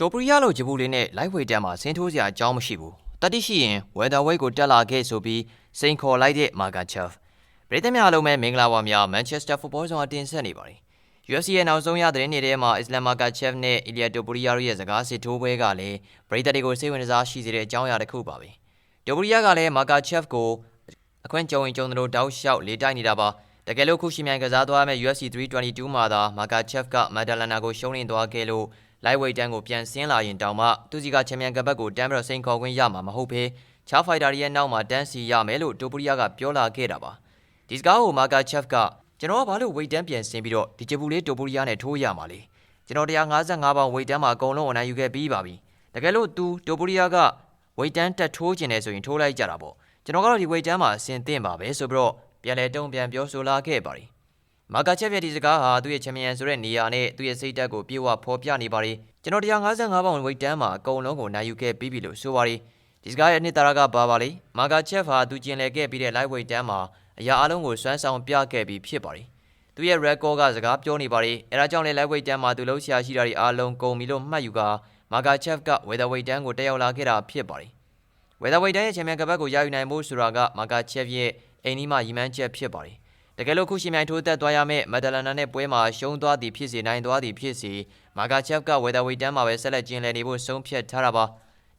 တိုပရီယာလိုဂျပူလေးနဲ့လိုက်ဝေတန်မှာဆင်းထိုးစရာအကြောင်းမရှိဘူးတတိရှိရင်ဝယ်ဒါဝိတ်ကိုတက်လာခဲ့ဆိုပြီးစိန်ခေါ်လိုက်တဲ့မာဂါချက်ပရိသတ်များအားလုံးပဲမင်္ဂလာပါများမန်ချက်စတာဖူဘောဆောင်အတင်ဆက်နေပါတယ် UFC ရဲ့နောက်ဆုံးရသတင်းတွေထဲမှာအစ္စလမ်မာဂါချက်နဲ့အီလီယာတိုပရီယာတို့ရဲ့စကားစစ်ထိုးပွဲကလည်းပရိသတ်တွေကိုစိတ်ဝင်စားရှိစေတဲ့အကြောင်းအရာတစ်ခုပါပဲတိုပရီယာကလည်းမာဂါချက်ကိုအခွင့်ကြုံရင်ကြုံသလိုတောက်လျှောက်လေးတိုက်နေတာပါတကယ်လို့ခုရှိမြိုင်ကစားသွားမဲ့ UFC 322မှာသာမာဂါချက်ကမက်ဒလနာကိုရှုံးနေသွားခဲ့လို့ lightweight တန်းကိုပြန်ဆင်းလာရင်တောင်မှသူစီကချန်ပီယံကပတ်ကိုတန်းပြီးတော့စိန်ခေါ်ခွင့်ရမှာမဟုတ်ဘဲချားဖိုက်တာရဲ့နောက်မှာတန်းစီရမယ်လို့တိုပရီယာကပြောလာခဲ့တာပါဒီစကားကိုမာဂါချက်ကကျွန်တော်ကဘာလို့ weight တန်းပြန်ဆင်းပြီးတော့ဒီဂျပူလေးတိုပရီယာနဲ့ထိုးရမှာလဲကျွန်တော်155ပေါင် weight တန်းမှာအကုန်လုံးအနိုင်ယူခဲ့ပြီးပါပြီတကယ်လို့သူတိုပရီယာက weight တန်းတက်ထိုးခြင်းနဲ့ဆိုရင်ထိုးလိုက်ကြတာပေါ့ကျွန်တော်ကတော့ဒီ weight တန်းမှာအဆင်သင့်ပါပဲဆိုပြီးတော့ပြန်လဲတုံ့ပြန်ပြောဆိုလာခဲ့ပါတယ် မာဂါချက်ပြဒီစကားဟာသူ့ရဲ့ချန်ပီယံဆိုတဲ့နေရာနဲ့သူ့ရဲ့စိတ်ဓာတ်ကိုပြေဝဖော်ပြနေပါတယ်ကျွန်တော်155ပေါင်ဝိတ်တန်းမှာအကုန်လုံးကိုနိုင်ယူခဲ့ပြီးပြီလို့ဆိုပါတယ်ဒီစကားရဲ့အနှစ်သာရကဘာပါလဲမာဂါချက်ဟာသူကျင်လည်ခဲ့ပြီးတဲ့ light weight တန်းမှာအရာအလုံးကိုစွမ်းဆောင်ပြခဲ့ပြီးဖြစ်ပါတယ်သူရဲ့ record ကစကားပြောနေပါတယ်အဲဒါကြောင့်လေ light weight တန်းမှာသူလှုပ်ရှားရှိတာတွေအားလုံးကုန်ပြီလို့မှတ်ယူကာမာဂါချက်က weather weight တန်းကိုတက်ရောက်လာခဲ့တာဖြစ်ပါတယ် weather weight တန်းရဲ့ချန်ပီယံကပတ်ကိုရယူနိုင်ဖို့ဆိုတာကမာဂါချက်ရဲ့အိမ်နီးမှာရည်မှန်းချက်ဖြစ်ပါတယ် တကယ်လို့ခုရှိမြိုင်ထိုးသက်သွားရမယ့်မက်ဒလနာနဲ့ပွဲမှာရှုံးသွားသည်ဖြစ်စေနိုင်သွားသည်ဖြစ်စေမာဂါချက်ကဝေဒါဝီတန်းမှာပဲဆက်လက်ကျင်းလည်နေဖို့ဆုံးဖြတ်ထားတာပါ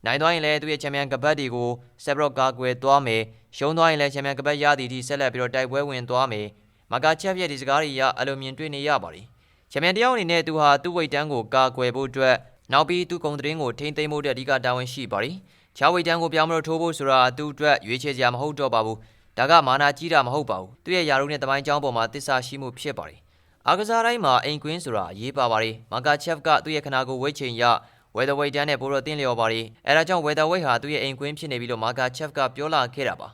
နိုင်သွားရင်လည်းသူ့ရဲ့ချန်ပီယံကပတ်တွေကိုဆက်ဘရော့ကာကွယ်သွားမယ်ရှုံးသွားရင်လည်းချန်ပီယံကပတ်ရသည်ဒီဆက်လက်ပြီးတော့တိုက်ပွဲဝင်သွားမယ်မာဂါချက်ရဲ့ဒီစကားတွေရအလိုမြင်တွေ့နေရပါတယ်ချန်ပီယံတယောက်အနေနဲ့သူဟာသူ့ဝိတ်တန်းကိုကာကွယ်ဖို့အတွက်နောက်ပြီးသူ့ကုံသတင်းကိုထိမ့်သိမ်းဖို့အတွက်အဓိကတာဝန်ရှိပါတယ်ချာဝိတ်တန်းကိုပြောင်းမလို့ထိုးဖို့ဆိုတာသူ့အတွက်ရွေးချယ်စရာမဟုတ်တော့ပါဘူး ဒါကမာနာကြီးတာမဟုတ်ပါဘူးသူ့ရဲ့ယာရုနဲ့တမိုင်းကျောင်းပေါ်မှာတစ္ဆာရှိမှုဖြစ်ပါတယ်အားကစားတိုင်းမှာအိမ်ကွင်းဆိုတာအရေးပါပါတယ်မာကာချက်ကသူ့ရဲ့ခနာကိုဝိတ်ချိန်ရဝေဒဝိတ်တန်းနဲ့ပိုတော့တင်းလျော်ပါတယ်အဲဒါကြောင့်ဝေဒဝိတ်ဟာသူ့ရဲ့အိမ်ကွင်းဖြစ်နေပြီလို့မာကာချက်ကပြောလာခဲ့တာပါ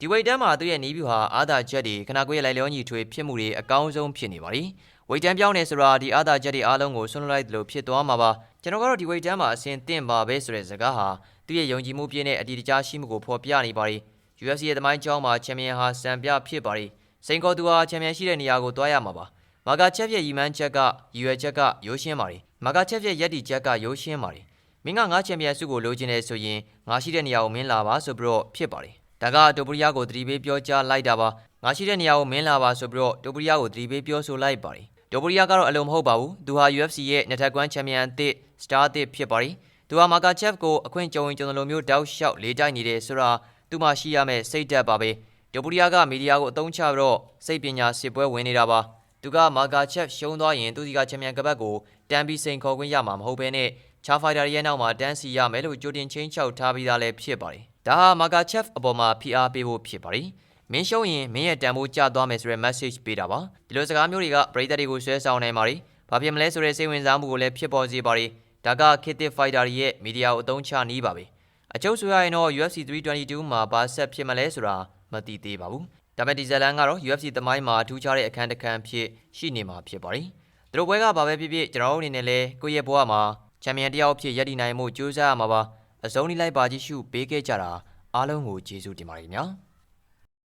ဒီဝိတ်တန်းမှာသူ့ရဲ့နီးဗျူဟာအာသာချက်တွေခနာကိုရဲ့လိုက်လျောညီထွေဖြစ်မှုတွေအကောင်းဆုံးဖြစ်နေပါတယ်ဝိတ်တန်းပြောင်းနေဆိုတာဒီအာသာချက်တွေအားလုံးကိုဆွန့်လွတ်လိုက်တယ်လို့ဖြစ်သွားမှာပါကျွန်တော်ကတော့ဒီဝိတ်တန်းမှာအစဉ်တင့်ပါပဲဆိုတဲ့စကားဟာသူ့ရဲ့ယုံကြည်မှုပြည့်တဲ့အတီးတကြားရှိမှုကိုဖော်ပြနေပါတယ် UFC ရဲ့သမိုင်းကြောင်းမှာချန်ပီယံဟာစံပြဖြစ်ပါတယ်။စိန်ခေါ်သူဟာချန်ပီယံရှိတဲ့နေရာကိုတွားရမှာပါ။မာဂါချက်ရဲ့ရီမန်းချက်ကရည်ရွယ်ချက်ကရိုးရှင်းပါတယ်။မာဂါချက်ရဲ့ရက်တီချက်ကရိုးရှင်းပါတယ်။မင်းကငါချန်ပီယံစုကိုလိုချင်နေဆိုရင်ငါရှိတဲ့နေရာကိုမင်းလာပါဆိုပြီးတော့ဖြစ်ပါတယ်။ဒါကတိုပရီယာကိုသတိပေးပြောကြားလိုက်တာပါ။ငါရှိတဲ့နေရာကိုမင်းလာပါဆိုပြီးတော့တိုပရီယာကိုသတိပေးပြောဆိုလိုက်ပါတယ်။တိုပရီယာကတော့အလုံးမဟုတ်ပါဘူး။သူဟာ UFC ရဲ့နှစ်ထပ်ကွမ်းချန်ပီယံအသစ်စတာအသစ်ဖြစ်ပါတယ်။သူဟာမာဂါချက်ကိုအခွင့်ကြုံရင်ကြုံလိုမျိုးတောက်လျှောက်လေးတိုက်နေတယ်ဆိုတာ သူမှရှိရမယ့်စိတ်ဓာတ်ပါပဲဒိုပရီယာကမီဒီယာကိုအသုံးချပြီးတော့စိတ်ပညာစစ်ပွဲဝင်နေတာပါသူကမာဂါချက်ရှုံးသွားရင်သူစီကချန်ပီယံကပတ်ကိုတန်ပြီးစိန်ခေါ်ခွင့်ရမှာမဟုတ်ဘဲနဲ့ချာဖိုင်တာရဲ့နောက်မှာတန်းစီရမယ်လို့ကြိုတင်ချင်းချောက်ထားပြီးသားလည်းဖြစ်ပါတယ်ဒါဟာမာဂါချက်အပေါ်မှာဖိအားပေးဖို့ဖြစ်ပါတယ်မင်းရှုံးရင်မင်းရဲ့တန်ဖိုးကျသွားမယ်ဆိုတဲ့ message ပေးတာပါဒီလိုစကားမျိုးတွေကပရိသတ်တွေကိုဆွဲဆောင်နိုင်ပါတယ်ဘာဖြစ်မလဲဆိုတဲ့စိတ်ဝင်စားမှုကိုလည်းဖြစ်ပေါ်စေပါတယ်ဒါက Kit Fighter ရဲ့မီဒီယာကိုအသုံးချနေပါပဲ အကျုပ်ဆိုရရင်တော့ UFC 322မှာဘာဆက်ဖြစ်မလဲဆိုတာမသိသေးပါဘူး။ဒါပေမဲ့ဒီဇလန်ကတော့ UFC သမိုင်းမှာထူးခြားတဲ့အခန်းတစ်ခန်းဖြစ်ရှိနေမှာဖြစ်ပါတယ်။သူတို့ဘွဲကဘာပဲဖြစ်ဖြစ်ကျွန်တော်တို့အနေနဲ့လည်းကိုယ့်ရဲ့ဘဝမှာချန်ပီယံတစ်ယောက်ဖြစ်ရည်တည်နိုင်မှုကြိုးစားရမှာပါ။အစုံလေးလိုက်ပါကြည့်ရှုပေးခဲ့ကြတာအားလုံးကိုကျေးဇူးတင်ပါတယ်ခင်ဗျာ။